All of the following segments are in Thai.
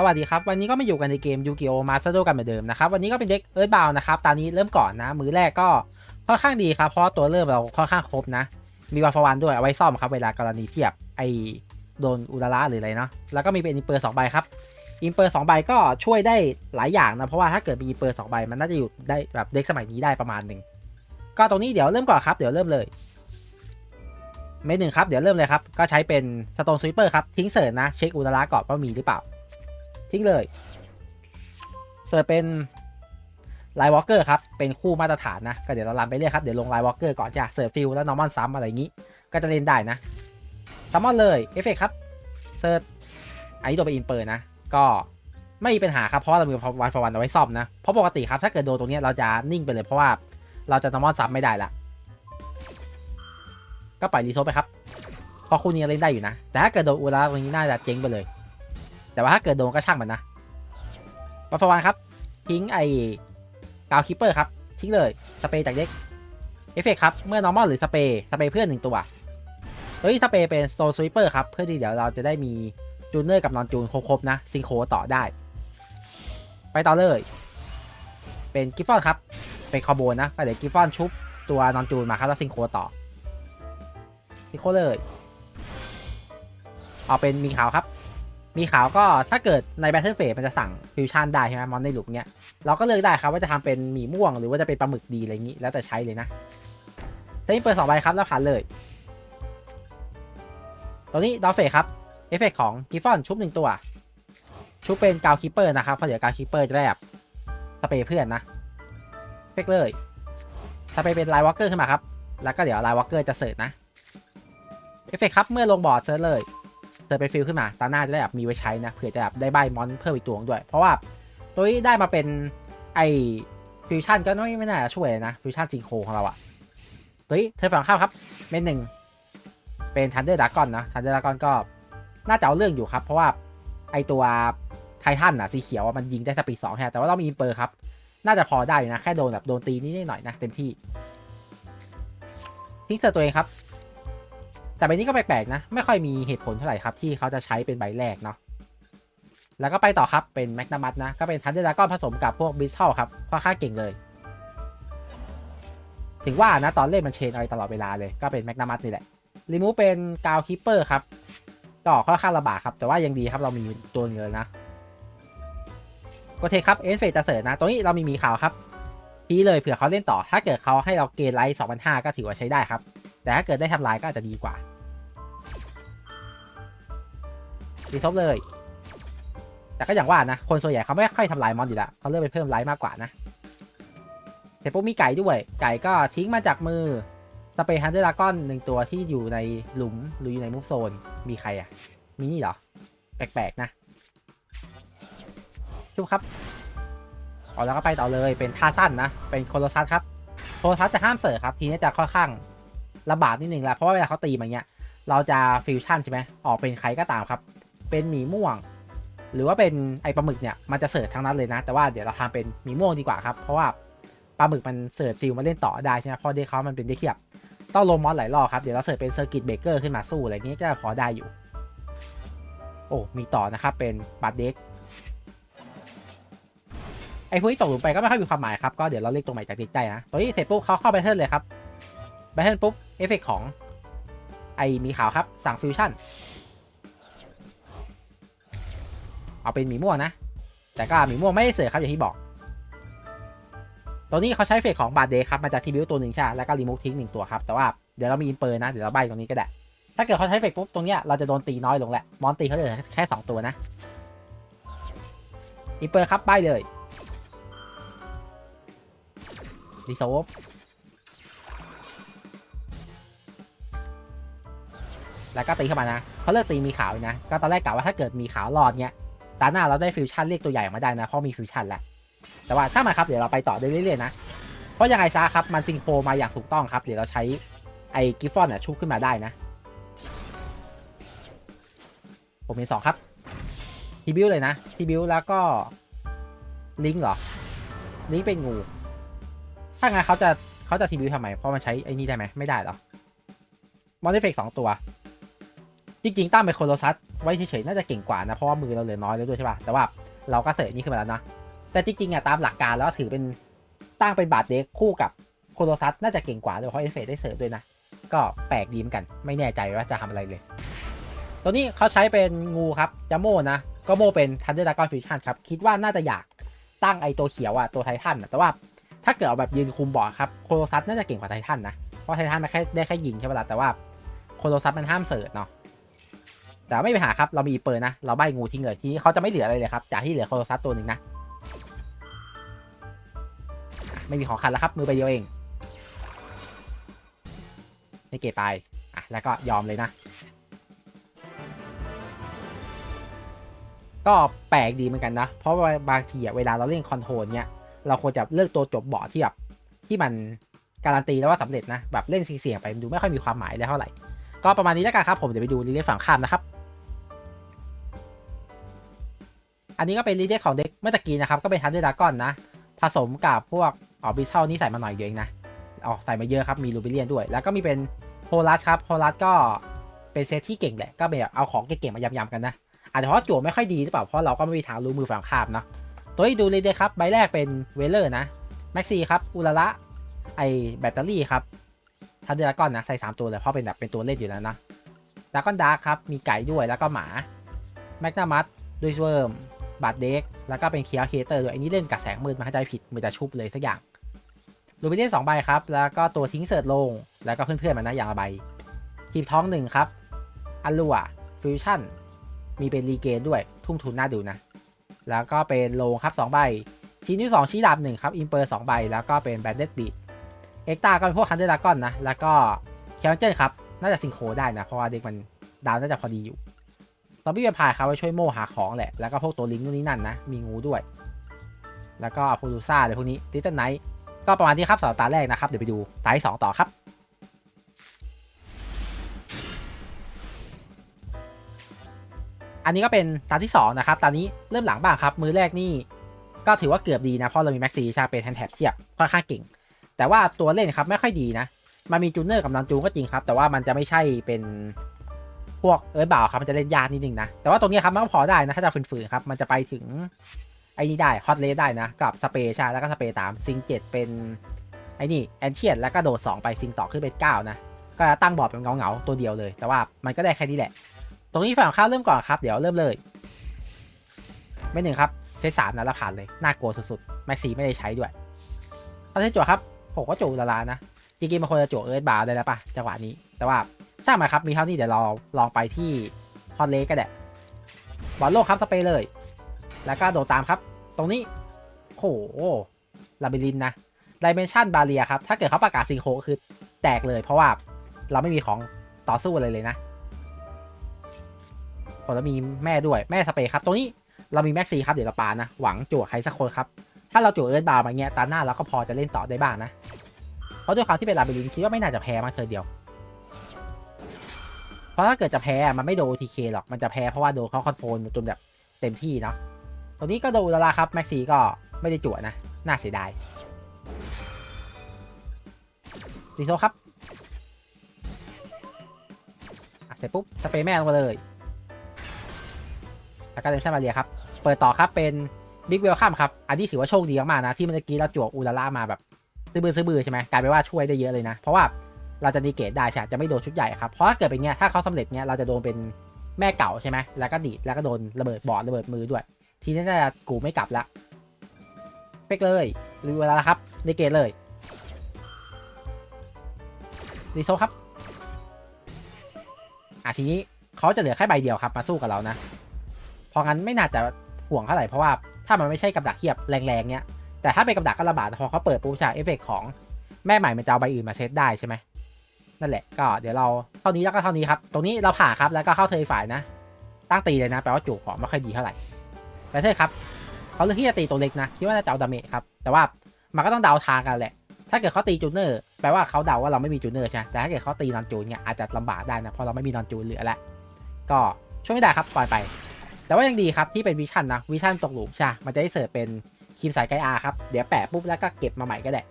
สวัสดีครับ วันนี้ก็มาอยู่กันในเกมยูกิโอมาสเตอร์กันเหมือนเดิมนะครับวันนี้ก็เป็นเด็กเอิร์ธบาวนะครับตอนนี้เริ่มก่อนนะ มือแรกก็ค่อนข้างดีครับเพราะตัวเริ่มเราค่อนข้างครบนะ มีวาฟวันด้วยเอาไว้ซ่อมครับเวลากรณีเทียบไอโดนอุลาระหรืออะไรเนาะแล้วก็มีเป็นอินเปอร์สองใบครับอินเปอร์สองใบก็ช่วยได้หลายอย่างนะเพราะว่าถ้าเกิดมีอินเปอร์สองใบมันน่าจะอยู่ได้แบบเด็กสมัยนี้ได้ประมาณหนึ่งก็ตรงนี้เดี๋ยวเริ่มก่อนครับเดี๋ยวเริ่มเลยเมนหนึ่งครับเดี๋ยวเริ่มเลยครับก็ใช้เป็นสโตนสวิปเปอร์ครับทิ้งเสิร์ชนะเช็คอุลาระก่อนว่ามีหรือเปล่า ทิ้งเลยเสิร์ชเป็นไลวอลเกอร์ครับ เป็นคู่มาตรฐานนะ ก็เดี๋ยวเราลันไปเรื่อยครับ เดี๋ยวลงไลวอลเกอร์ก่อนจ้ะเสิร์ฟฟิลแล้วนอร์มอนซ้ำอะไรอย่างนี้ ก็จะเล่นได้นะซัมมอนเลยเอฟเฟกครับเสิร์ชอันนี้โดนไปอินเปอร์นะ ก็ไม่มีปัญหาครับ เพราะเรามีวันฟอร์วันเอาไว้ซ่อมนะ เพราะปกติครับถ้าเกิดโดนตรงนี้เราจะนิ่งไปเลยเพราะว่าเราจะนอร์มอนซ้ำไม่ได้ละ ก็ปล่อยรีโซไปครับเพราะคู่นี้เล่นได้อยู่นะ แต่ถ้าเกิดโดนอุลาตรงนี้น่าจะเจ๊งไปเลย แต่ว่าถ้าเกิดโดนก็ช่างมันนะบัฟฟวันครับ ทิ้งไอ้กาวคิปเปอร์ครับ ทิ้งเลย สเปรย์จากเด็ก เอฟเฟกครับ เมื่อ normal หรือสเปรย์สเปรย์เพื่อนหนึ่งตัวเฮ้ยสเปรย์เป็นโซลสวิปเปอร์ครับ เพื่อที่เดี๋ยวเราจะได้มีจูเนอร์กับนอนจูนครบๆนะ ซิงโคต่อได้ ไปต่อเลย เป็นกิฟฟอนครับ เป็นคอโบนะก็เดี๋ยวกิฟฟอนชุบตัวนอนจูนมาครับแล้วซิงโคต่อ ซิงโคเลย เอาเป็นมีขาวครับ มีขาวก็ถ้าเกิดใน Battle Phase มันจะสั่งฟิวชั่นได้ใช่ไหมมอนในหลุมเนี้ยเราก็เลือกได้ครับว่าจะทำเป็นหมีม่วงหรือว่าจะเป็นปลาหมึกดีอะไรอย่างนี้ แล้วแต่ใช้เลยนะทีนี้เปิดสองใบครับแล้วผ่านเลย ตัวนี้ดอฟเฟครับเอฟเฟกของกิฟฟอนชุบหนึ่งตัว ชุบเป็นกาวคิปเปอร์นะครับเพราะเดี๋ยวกาวคิปเปอร์จะได้แบบสเปรย์เพื่อนนะเฟกเลยสเปรย์เป็นไลน์วอลเกอร์ขึ้นมาครับแล้วก็เดี๋ยวไลน์วอลเกอร์จะเสิร์ชนะเอฟเฟกครับเมื่อลงบอร์ดเซิร์ชเลย เธอไปฟิลขึ้นมา ตาหน้าจะได้แบบมีไว้ใช้นะ เผื่อจะแบบได้ใบมอนเพิ่มอีกตัวหนึ่งด้วย เพราะว่าตัวนี้ได้มาเป็นไอฟิวชั่นก็ไม่ไม่น่าจะช่วยนะ ฟิวชั่นซิงโคของเราอะตัวนี้เธอฝั่งข้าวครับ เมนหนึ่งเป็นทันเดอร์ดากอนนะทันเดอร์ดากอนก็น่าจะเอาเรื่องอยู่ครับ เพราะว่าไอตัวไททันอะสีเขียวมันยิงได้สปีดสองแฮแต่ว่าเรามีอินเปอร์ครับ น่าจะพอได้นะ แค่โดนแบบโดนตีนิดหน่อยนะเต็มที่ทิ้งเซอตัวเองครับ แต่ใบนี้ก็แปลกๆนะ ไม่ค่อยมีเหตุผลเท่าไหร่ครับ ที่เขาจะใช้เป็นใบแรกเนาะแล้วก็ไปต่อครับเป็นแมกนามัสนะ ก็เป็นทันเดอร์ดากอนผสมกับพวกบิสทัลครับค่อนข้างเก่งเลย ถึงว่านะตอนเล่นมันเชนอะไรตลอดเวลาเลยก็เป็นแมกนามัสนี่แหละรีมูเป็นกาวคิปเปอร์ครับก็ค่อนข้างลำบากครับ แต่ว่ายังดีครับเรามีตัวเงินนะก็เทครับเอ็นเฟตจะเสิร์นะตรงนี้เรามีหมีขาวครับทีเลยเผื่อเขาเล่นต่อ ถ้าเกิดเขาให้เราเกณฑ์ไลท์2,500ก็ถือว่าใช้ได้ครับ แต่ถ้าเกิดได้ทำลายก็อาจจะดีกว่ารีซบเลย แต่ก็อย่างว่านะ คนส่วนใหญ่เขาไม่ค่อยทำลายมอนอยู่แล้วเขาเลือกไปเพิ่มไลท์มากกว่านะเสร็จปุ๊บมีไก่ด้วย ไก่ก็ทิ้งมาจากมือสเปรย์ฮันเดอร์ดากอนหนึ่งตัวที่อยู่ในหลุมหรืออยู่ในมูฟโซน มีใครอะ มีนี่เหรอ แปลกๆ นะชุบครับเอาแล้วก็ไปต่อเลยเป็นท่าสั้นนะ เป็นโคโลซัสครับ โคโลซัสจะห้ามเสิร์ฟครับ ทีนี้จะค่อนข้าง ลำบากนิดนึงแหละเพราะว่าเวลาเขาตีมาเงี้ย เราจะฟิวชั่นใช่ไหมออกเป็นใครก็ตามครับ เป็นหมีม่วง หรือว่าเป็นไอปลาหมึกเนี่ยมันจะเสิร์ฟทั้งนั้นเลยนะ แต่ว่าเดี๋ยวเราทำเป็นหมีม่วงดีกว่าครับ เพราะว่าปลาหมึกมันเสิร์ฟฟิลมาเล่นต่อได้ใช่ไหมเพราะเด็กเขามันเป็นเด็กที่แบต้องลงมอสหลายรอบครับ เดี๋ยวเราเสิร์ฟเป็นเซอร์กิตเบเกอร์ขึ้นมาสู้อะไรเงี้ยก็พอได้อยู่ โอ้มีต่อนะครับเป็นบัตเด็กไอ้พวกที่ตกหลุมไปก็ไม่ค่อยมีความหมายครับ ก็เดี๋ยวเราเรียกตัวใหม่จากเด็กได้นะ ตัวนี้เสร็จปุ๊บเขาเข้าแบทเทิลเลยครับ บทเทิลปุ๊บ เอฟเฟกของ ไอมีขาวครับ สั่งฟิวชั่น เอาเป็นหมีม่วงนะ แต่ก็หมีม่วงไม่ได้เสือครับ อย่างที่บอก ตัวนี้เขาใช้เฟกของบาดเดย์ครับ มันจะทีบิวตัวหนึ่งใช่แล้วก็รีมูฟทิ้งหนึ่งตัวครับ แต่ว่าเดี๋ยวเรามีอินเปอร์นะ เดี๋ยวเราใบตรงนี้ก็ได้ ถ้าเกิดเขาใช้เฟกปุ๊บ ตรงเนี้ยเราจะโดนตีน้อยลงแหละ มอนตีเขาเหลือแค่สองตัวนะ อินเปอร์ครับใบเลยรีโซฟ แล้วก็ตีเข้ามานะเขาเลือกตีมีขาวนะ ก็ตอนแรกกะว่าถ้าเกิดมีขาวรอดเนี้ยตาหน้าเราได้ฟิวชั่นเรียกตัวใหญ่ออกมาได้นะ เพราะมีฟิวชั่นแหละแต่ว่าช่างมันครับ เดี๋ยวเราไปต่อได้เรื่อยๆนะ เพราะยังไงซะครับ มันซิงโครมาอย่างถูกต้องครับ เดี๋ยวเราใช้ไอ้กิฟฟอนอะชุบขึ้นมาได้นะ ผมมีสองครับ ทีบิวเลยนะ ทีบิวแล้วก็ลิงเหรอ ลิงเป็นงู ถ้างั้นเขาจะเขาจะทีบิวทำไม เพราะมันใช้ไอ้นี่ได้ไหมไม่ได้หรอมอนเตเฟกสองตัว จริงๆตั้งเป็นโคโลซัสไว้เฉยๆน่าจะเก่งกว่านะ เพราะว่ามือเราเหลือน้อยแล้วด้วยใช่ป่ะ แต่ว่าเราก็เสรินี่ขึ้นมาแล้วนะ แต่จริงๆอะตามหลักการแล้วถือเป็นตั้งเป็นบาดเด็กคู่กับโคโลซัสน่าจะเก่งกว่าด้วยเพราะเอฟเฟกได้เสริมด้วยนะ ก็แปลกดีเหมือนกัน ไม่แน่ใจว่าจะทำอะไรเลย ตัวนี้เขาใช้เป็นงูครับจาโมนะ ก็โมเป็นทันเดอร์ดากอนฟิวชั่นครับ คิดว่าน่าจะอยากตั้งไอตัวเขียวอะตัวไททันอะแต่ว่าถ้าเกิดเอาแบบยืนคุมบอร์ดครับโคโลซัสน่าจะเก่งกว่าไททันนะ เพราะไททันมันแค่ได้แค่ยิงใช่ปะล่ะแต่ว่าโคโลซัสมันห้ามเสิร์ชเนาะ แต่ไม่ไปหาครับ เรามีเปิร์นะ เราใบงูทิ้งเลยที่เขาจะไม่เหลืออะไรเลยครับ จากที่เหลือโคโลซัสตัวหนึ่งนะ ไม่มีของคันแล้วครับ มือไปเดียวเองในเกตตาย อะ แล้วก็ยอมเลยนะ ก็แปลกดีเหมือนกันนะ เพราะว่าบางทีเวลาเราเล่นคอนโทรลเนี่ย เราควรจะเลือกตัวจบบอร์ดที่แบบที่มันการันตีแล้วว่าสำเร็จนะ แบบเล่นเสี่ยงๆไปดูไม่ค่อยมีความหมายเลยเท่าไหร่ ก็ประมาณนี้แล้วกันครับผม เดี๋ยวไปดูรีเลย์ฝั่งข้ามนะครับ อันนี้ก็เป็นรีเลย์ของเด็กเมื่อตะกี้นะครับ ก็เป็นทันเดอร์ดากอนนะ ผสมกับพวกออบิเทลนี่ใส่มาหน่อยเดียวเองนะอ๋อใส่มาเยอะครับ มีลูบิเลียนด้วย แล้วก็มีเป็นโฮลัสครับโฮลัสก็เป็นเซตที่เก่งแหละ ก็แบบเอาของเก่งๆมายำๆกันนะอาจจะเพราะจั่วไม่ค่อยดีหรือเปล่า เพราะเราก็ไม่มีทางรู้มือฝั่งข้ามเนาะ ตัวที่ดูเลยเดครับ ใบแรกเป็นเวเลอร์นะ แม็กซี่ครับ อุลาระไอแบตเตอรี่ครับทันเดอร์ก้อนนะ ใส่ 3 ตัวเลย เพราะเป็นแบบเป็นตัวเล่นอยู่แล้วนะดากอนดาร์ครับ มีไก่ด้วยแล้วก็หมา แมกนามัสด้วยเวิร์ม บาดเด็กแล้วก็เป็นเคียร์เคเตอร์ด้วยอันนี้เล่นกับแสงมืดมาให้ใจผิดมือจะชุบเลยสักอย่างลูบิเลียนสองใบครับ แล้วก็ตัวทิ้งเสิร์ตลง แล้วก็เพื่อนๆมันนะอย่างละใบทีบท้องหนึ่งครับอัลลัวฟิวชั่นมีเป็นรีเกนด้วยทุ่มทุนน่าดูนะ แล้วก็เป็นโลงครับ2ใบชิ้นที่ 2 ชี้ดาบหนึ่งครับอิมเปอร์2ใบแล้วก็เป็นแบนเดดบีดเอ็กตาก็เป็นพวกคันเดอร์ดากอนนะแล้วก็เคลเจนครับน่าจะซิงโครได้นะเพราะว่าเด็กมันดาวน่าจะพอดีอยู่ อมบี้เวมพายครับไว้ช่วยโม่หาของแหละ แล้วก็พวกตัวลิงนู่นนี่นั่นนะ มีงูด้วย แล้วก็โพลูซ่าอะไรพวกนี้ติตเติ้ลไนท์ก็ประมาณนี้ครับสำหรับตาแรกนะครับ เดี๋ยวไปดูตาที่สองต่อครับอันนี้ก็เป็นตาที่ 2 นะครับ ตอนนี้เริ่มหลังบ้างครับ มือแรกนี่ก็ถือว่าเกือบดีนะ เพราะเรามีแม็กซีชาเป็นแทนแท็บเทียบค่อนข้างเก่ง แต่ว่าตัวเล่นครับไม่ค่อยดีนะ มันมีจูเนอร์กับนอนจูนก็จริงครับ แต่ว่ามันจะไม่ใช่เป็น พวกเอิร์ธบ่าวครับมันจะเล่นยากนิดนึงนะ แต่ว่าตรงนี้ครับมันก็พอได้นะ ถ้าจะฝืนๆครับ มันจะไปถึงไอ้นี่ได้ฮอตเลสได้นะ กับสเปใช่แล้วก็สเปตามซิงเจ็ดเป็นไอ้นี่แอนเชียนแล้วก็โดด2ไปซิงต่อขึ้นเป็น9นะก็ตั้งบอร์ดเป็นเงาๆตัวเดียวเลย แต่ว่ามันก็ได้แค่นี้แหละ ตรงนี้ฝั่งข้าเริ่มก่อนครับเดี๋ยวเริ่มเลย ไม่หนึ่งครับเซตสามนะแล้วผ่านเลยน่ากลัวสุดๆแม็กซี่ไม่ได้ใช้ด้วยเอาเซตจั่วครับผมก็จั่วละลานะ จริงๆมันควรจะจวเอิร์ธบาร์ได้แล้วปะจังหวะนี้ แต่ว่าช่างมาครับ มีเท่านี้เดี๋ยวเราลองไปที่ฮอตเลก็ได้บอลโลกครับสเปรย์เลย แล้วก็โดดตามครับ ตรงนี้โหลาบิลินนะดิเมนชันบาเรียครับ ถ้าเกิดเขาประกาศซิงโคก็คือแตกเลย เพราะว่าเราไม่มีของต่อสู้อะไรเลยนะผมแล้วมีแม่ด้วยแม่สเปรย์ครับ ตรงนี้เรามีแม็กซีครับเดี๋ยวเราปานะ หวังจั่วใครสักคนครับ ถ้าเราจั่วเอิร์ธบาร์มาเงี้ยตาหน้าเราก็พอจะเล่นต่อได้บ้างนะ ราะด้วยความที่เป็นลาเบลินคิดว่าไม่น่าจะแพ้มาเธอเดียว เพราะถ้าเกิดจะแพ้มันไม่โดนทีเคหรอกมันจะแพ้เพราะว่าโดนเขาคอนโทรลจนแบบเต็มที่เนาะตรงนี้ก็โดนแล้วละครับแม็กซี่ก็ไม่ได้จั่วนะ น่าเสียดายดีโซครับเสร็จปุ๊บสเปรย์แม่ลงมาเลยแล้วก็เดมชันมาเรียครับ เปิดต่อครับเป็นบิ๊กเวลคัมครับ อันนี้ถือว่าโชคดีมากๆนะ ที่เมื่อกี้เราจวอูลาล่ามาแบบ ซื้อบือซื้อบือใช่ไหมกลายเป็นว่าช่วยได้เยอะเลยนะ เพราะว่าเราจะดีเกตได้ใช่จะไม่โดนชุดใหญ่ครับ เพราะถ้าเกิดเป็นเงี้ยถ้าเขาสำเร็จเงี้ยเราจะโดนเป็นแม่เก่าใช่ไหมแล้วก็ดีดแล้วก็โดนระเบิดบอร์ดระเบิดมือด้วย ทีนี้จะกูไม่กลับละเป๊กเลยรีวิวแล้วครับดีเกตเลยดีโซครับอะทีนี้เขาจะเหลือแค่ใบเดียวครับมาสู้กับเรานะ เพราะงั้นไม่น่าจะห่วงเท่าไหร่เพราะว่าถ้ามันไม่ใช่กับดักเทียบแรงๆเนี้ย แต่ถ้าเป็นกับดักก็ลำบากพอเขาเปิดปุ๊บใช่เอฟเฟกของแม่ใหม่มันจะเอาใบอื่นมาเซตได้ใช่ไหมนั่นแหละก็เดี๋ยวเราเท่านี้แล้วก็เท่านี้ครับ ตรงนี้เราผ่าครับแล้วก็เข้าเทยฝ่ายนะ ตั้งตีเลยนะแปลว่าจูของไม่ค่อยดีเท่าไหร่แต่เทยครับเขาเลือกที่จะตีตัวเล็กนะคิดว่าน่าจะเอาดาเมจครับแต่ว่ามันก็ต้องเดาทางกันแหละ ถ้าเกิดเขาตีจูเนอร์แปลว่าเขาเดาว่าเราไม่มีจูเนอร์ใช่แต่ถ้าเกิดเขาตีนอนจูนเนี่ยอาจจะลำบากได้นะเพราะเราไม่มีนอนจูนเหลือแล้วก็ช่วยไม่ได้ครับปล่อยไป แต่ว่ายังดีครับที่เป็นวิชั่นนะวิชั่นตกหลุมใช่มันจะได้เสิร์ฟเป็น ครีมสายไกอาครับ เดี๋ยวแปะปุ๊บแล้วก็เก็บมาใหม่ก็ได้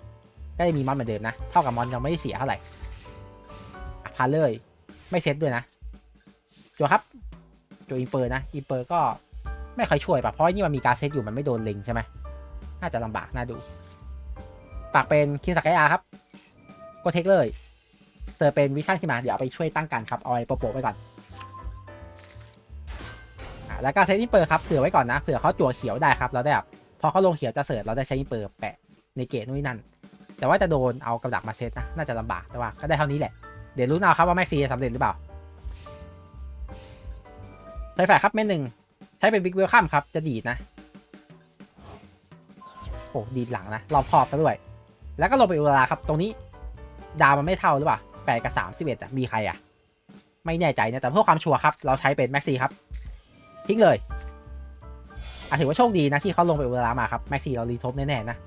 ก็จะมีมอนเหมือนเดิมนะ เท่ากับมอนยังไม่ได้เสียเท่าไหร่พาเลย ไม่เซ็ตด้วยนะจัวครับจัวอินเปอร์นะ อินเปอร์ก็ไม่ค่อยช่วยปะเพราะนี่มันมีการเซตอยู่มันไม่โดนเล็งใช่ไหมน่าจะลำบากน่าดู ปากเป็นคิวสักยาครับก็เทคเลยเซอร์เป็นวิชั่นขึ้นมา เดี๋ยวเอาไปช่วยตั้งกันครับ เอาไว้โปะไว้ก่อนอะแล้วก็เซตอินเปอร์ครับเผื่อไว้ก่อนนะเผื่อเขาจั่วเขียวได้ครับเราได้แบบ พอเขาลงเขียวจะเสิร์ฟเราได้ใช้อินเปอร์แปะในเกตนู่นนั่น แต่ว่าจะโดนเอากับดักมาเซตนะน่าจะลำบากแต่ว่าก็ได้เท่านี้แหละ เดี๋ยวรู้นเอาครับว่าแม็กซีจะสำเร็จหรือเปล่าไฟแฟครับเม็ดหนึ่งใช้เป็นบิ๊กเวลคัมครับจะดีดนะโอ้ดีดหลังนะรอบขอบซะด้วย แล้วก็ลงไปอุราครับ ตรงนี้ ดาวมันไม่เท่าหรือเปล่าแปดกับสามสิบเอ็ดอะมีใครอะ ไม่แน่ใจนะแต่เพื่อความชัวร์ครับ เราใช้เป็นแม็กซีครับ ทิ้งเลย อะถือว่าโชคดีนะที่เขาลงไปอุรามาครับแม็กซี่เรารีทบแน่ๆนะ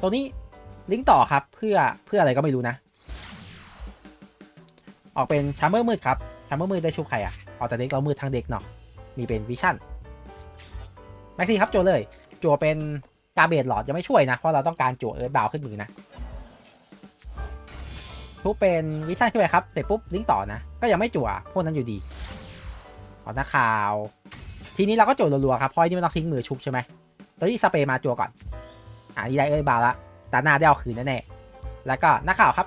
ตรงนี้ลิงก์ต่อครับเพื่อเพื่ออะไรก็ไม่รู้นะ ออกเป็นชัมเมอร์มืดครับชัมเมอร์มืดได้ชุบใครอะออกจากเด็กเรามืดทั้งเด็กเนาะมีเป็นวิชั่นแม็กซี่ครับโจวเลยจัวเป็นกาเบดหลอดยังไม่ช่วยนะ เพราะเราต้องการจัวเอิร์ธบาวขึ้นมือนะทุบเป็นวิชั่นขึ้นไปครับเสร็จปุ๊บลิงก์ต่อนะ ก็ยังไม่จั่วพวกนั้นอยู่ดี ขอหน้าข่าว ทีนี้เราก็โจั่วรัวๆครับเพราะที่มันต้องทิ้งมือชุบใช่ไหมตอนนี้สเปย์มาจัวก่อน อ่านี่ได้เอิร์ธบาละตาหน้าได้เอาคืนแน่ๆแล้วก็น้าข่าวครับ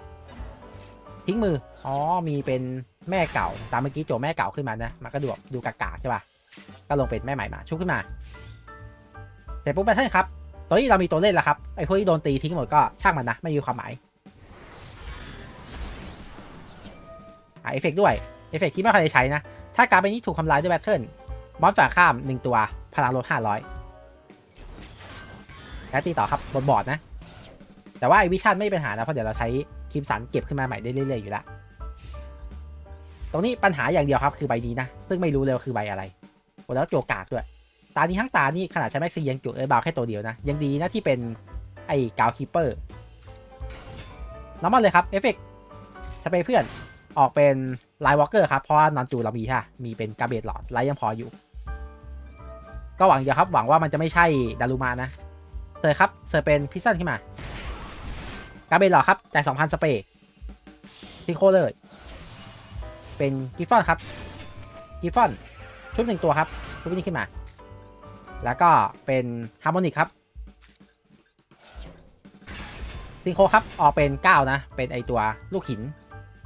ทิ้งมือ อ๋อ มีเป็นแม่เก่า ตามเมื่อกี้โจแม่เก่าขึ้นมานะ มันก็ดูแบบดูกากๆใช่ป่ะ ก็ลงเป็นแม่ใหม่มา ชุบขึ้นมาเสร็จปุ๊บไปท่านครับ ตอนนี้เรามีตัวเล่นแล้วครับ ไอ้พวกที่โดนตีทิ้งหมดก็ช่างมันนะ ไม่มีความหมายหาเอฟเฟกด้วย เอฟเฟกที่ไม่เคยได้ใช้นะ ถ้าการไปนี้ถูกทำลายด้วยแบทเทิล มอนฝ่าข้าม 1 ตัวพลังลด500แล้วตีต่อครับบนบอร์ดนะ แต่ว่าไอวิชั่นไม่มีปัญหานะ เพราะเดี๋ยวเราใช้คิมสันเก็บขึ้นมาใหม่ได้เรื่อยๆอยู่ล้วตรงนี้ปัญหาอย่างเดียวครับคือใบนี้นะ ซึ่งไม่รู้เลยว่าคือใบอะไรแล้วโจกากด้วย ตานี้ทั้งตานี่ขนาดใช้แม็กซียังจุเออบาวแค่ตัวเดียวนะ ยังดีนะที่เป็นไอ้กาวคีเปอร์น้ำมันเลยครับ เอฟเฟกสเปรย์เพื่อนออกเป็นไลท์วอล์กเกอร์ครับ เพราะว่านอนจูเรามีค่ะมีเป็นกาเบตหลอดไลท์ยังพออยู่ ก็หวังเดียวครับหวังว่ามันจะไม่ใช่ดารุมานะเตยครับเซอร์เป็นพิซซันขึ้นมากาเบนหรอครับจ่สองพันสเปรย์ทิโคเลย เป็นกิฟฟอนครับกิฟฟอนชุดหนึ่งตัวครับชุดนี้ขึ้นมา แล้วก็เป็นฮาร์โมนิกครับซิงโคครับ ออกเป็น 9 นะ เป็นไอตัวลูกหิน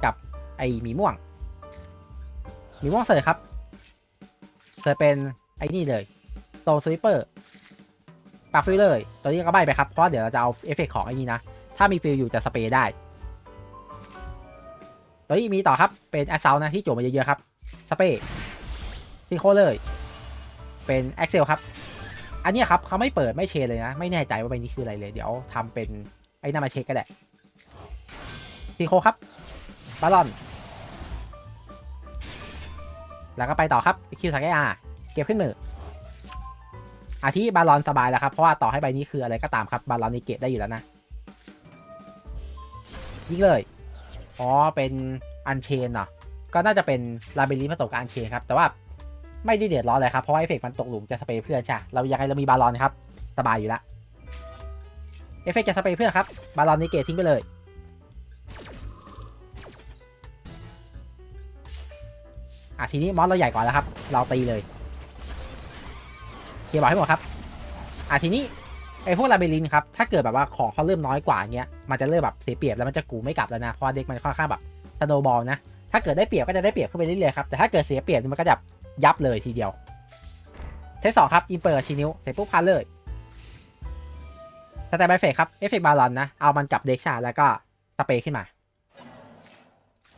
กับไอหมีม่วง หมีม่วงเสยครับเสยเป็นไอนี่เลย โตสวิปเปอร์ปากฟิลเลย ตัวนี้ก็ใบไปครับ เพราะเดี๋ยวเราจะเอาเอฟเฟกของไอ้นี่นะ ถ้ามีฟิลอยู่จะสเปรย์ได้ ตัวนี้มีต่อครับ เป็นแอสเซลนะที่โจมมาเยอะๆครับ สเปรย์ซิโคเลย เป็นแอคเซลครับ อันนี้ครับเขาไม่เปิดไม่เชนเลยนะ ไม่แน่ใจว่าใบนี้คืออะไรเลย เดี๋ยวทำเป็นไอ้น่ามาเช็คก็ได้ซิโคครับบาลอน แล้วก็ไปต่อครับคิวสักอาเก็บขึ้นมือ อาทิบาลอนสบายแล้วครับ เพราะว่าต่อให้ใบนี้คืออะไรก็ตามครับบาลอนนิเกตได้อยู่แล้วนะยิงเลย อ๋อ เป็นอันเชนเนาะก็น่าจะเป็นลาเบลิผสมกับอันเชนครับ แต่ว่าไม่ได้เดือดร้อนเลยครับ เพราะว่าเอฟเฟกมันตกหลุมจะสเปรย์เพื่อนใช่ เรายังไงเรามีบาลอนครับ สบายอยู่แล้วเอฟเฟกจะสเปรย์เพื่อนครับ บาลอนนิเกตทิ้งไปเลย อะทีนี้มอสเราใหญ่กว่าแล้วครับ เราตีเลย เคลียร์บอร์ดให้หมดครับอะทีนี้ไอ้พวกลาเบลินครับถ้าเกิดแบบว่าของเขาเริ่มน้อยกว่าเงี้ยมันจะเริ่มแบบเสียเปรียบแล้วมันจะกูไม่กลับแล้วนะเพราะเด็กมันค่อนข้างแบบสโนบอลนะถ้าเกิดได้เปรียบก็จะได้เปรียบขึ้นไปเรื่อยๆครับแต่ถ้าเกิดเสียเปรียบมันก็จะยับเลยทีเดียวเซตสองครับอินเปอร์ชินิวเสร็จปุ๊บพันเลยสแตนบายเฟกครับเอฟเฟกบาลอนนะเอามันกับเด็กชาแล้วก็สเปรย์ขึ้นมา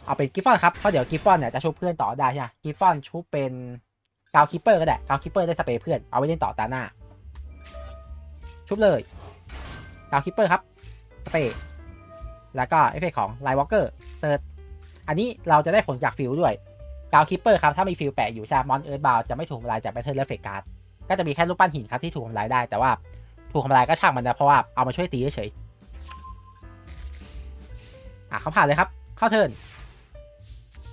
เอาเป็นกิฟฟอนครับเพราะเดี๋ยวกิฟฟอนเนี่ยจะชุบเพื่อนต่อได้ใช่ไหมกิฟฟอนชุบเป็น กาวคิปเปอร์ก็ได้กาวคิปเปอร์ได้สเปรย์เพื่อนเอาไว้เล่นต่อตาหน้า ชุบเลยกาวคิปเปอร์ครับสเปรย์แล้วก็เอฟเฟกของไลท์วอลเกอร์เซิร์อันนี้เราจะได้ผลจากฟิลด้วยกาวคิปเปอร์ครับถ้ามีฟิลแปะอยู่ช่มอนเอิร์ธบาวจะไม่ถูกทำลายจากแบทเทิลและเฟกการ์ดก็จะมีแค่รูปปั้นหินครับที่ถูกทำลายได้แต่ว่าถูกทำลายก็ช่างมันนะเพราะว่าเอามาช่วยตีเฉยอะเขาผ่านเลยครับเข้าเทิร์น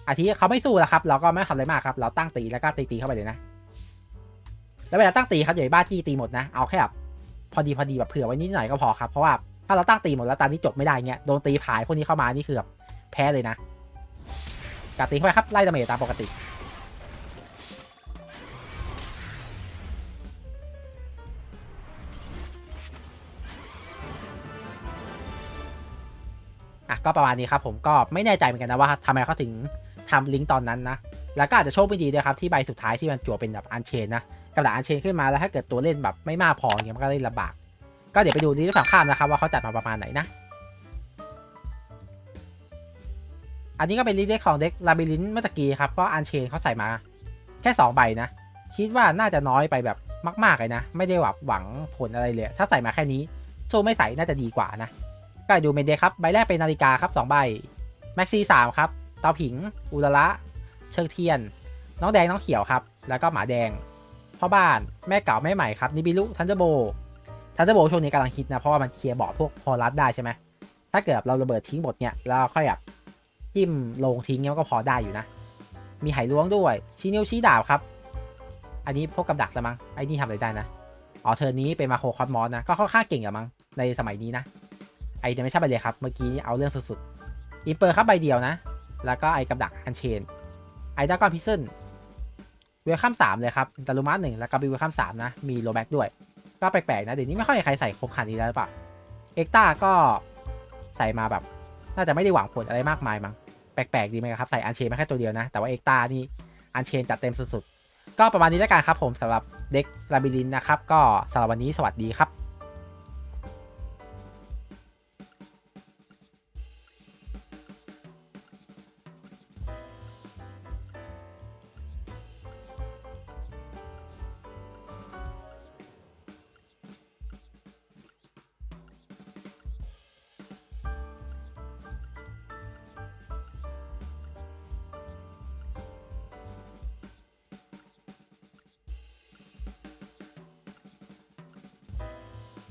อาทิเขาไม่สู้แล้วครับ เราก็ไม่ทำอะไรมากครับ เราตั้งตีแล้วก็ตีตีเข้าไปเลยนะ แล้วเวลาตั้งตีครับอย่าไปบ้าจี้ตีหมดนะ เอาแค่แบบพอดีพอดีแบบเผื่อไว้นิดหน่อยก็พอครับ เพราะว่าถ้าเราตั้งตีหมดแล้วตอนนี้จบไม่ได้เงี้ย โดนตีผายพวกนี้เข้ามา นี่คือแบบแพ้เลยนะกัดตีเข้าไปครับ ไล่ดาเมจตามปกติ อะก็ประมาณนี้ครับผมก็ไม่แน่ใจเหมือนกันนะว่าทำไมเขาถึง ทำลิงก์ตอนนั้นนะ แล้วก็อาจจะโชคไม่ดีด้วยครับที่ใบสุดท้ายที่มันจั่วเป็นแบบอันเชนนะกับดักอันเชนขึ้นมาแล้วถ้าเกิดตัวเล่นแบบไม่มากพอเงี้ยมันก็เล่นลำบาก ก็เดี๋ยวไปดูลิงก์ฝั่งข้ามนะครับว่าเขาจัดมาประมาณไหนนะ อันนี้ก็เป็นลิงก์ของเด็กลาบิลินเมื่อตะกี้ครับก็อันเชนเขาใส่มา แค่2ใบนะ คิดว่าน่าจะน้อยไปแบบมาก ๆเลยนะ ไม่ได้แบบหวังผลอะไรเลย ถ้าใส่มาแค่นี้สู้ไม่ใส่น่าจะดีกว่านะ ก็ดูเมนเดย์ครับใบแรกเป็นนาฬิกาครับ2ใบแม็กซี่สามครับ เตาผิง อุลระเชิงเทียน น้องแดงน้องเขียวครับ แล้วก็หมาแดง พ่อบ้าน แม่เก่าแม่ใหม่ครับ นิบิลุ ทันเดอร์โบ ทันเดอร์โบช่วงนี้กำลังฮิตนะ เพราะว่ามันเคลียร์บาะพวกพอรัสได้ใช่ไหม ถ้าเกิดเราระเบิดทิ้งหมดเนี่ยแล้วค่อยแบบจิ้มลงทิ้งเนี่ยมันก็พอได้อยู่นะ มีไหล้วงด้วย ชี้นิ้วชี้ดาบครับ อันนี้พวกกับดักละมั้ง ไอ้นี่ทำอะไรได้นะ อ๋อเทอร์นี้เป็นมาโครคอสมอสนะ ก็ค่อนข้างเก่งอะมั้ง ในสมัยนี้นะ ไอเดไม่ใช่ใบเลยครับ เมื่อกี้เอาเรื่องสุดๆอินเปอร์ครับใบเดียวนะ แล้วก็ไอกับดักอันเชนไอดากอนพิซซึนเวลคัมสามเลยครับดารุมาหนึ่งแล้วก็บีเวลคัมสามนะ มีโรแบ็กด้วย ก็แปลกๆนะ เดี๋ยวนี้ไม่ค่อยมีใครใส่ครบขันนี้แล้วหรือเปล่าเอ็กตาก็ใส่มาแบบ น่าจะไม่ได้หวังผลอะไรมากมายมั้งแปลกๆดีไหมครับ ใส่อันเชนมาแค่ตัวเดียวนะ แต่ว่าเอ็กตานี่อันเชนจัดเต็มสุดๆก็ประมาณนี้แล้วกันครับผมสำหรับเด็กลาบิลินนะครับ ก็สำหรับวันนี้สวัสดีครับ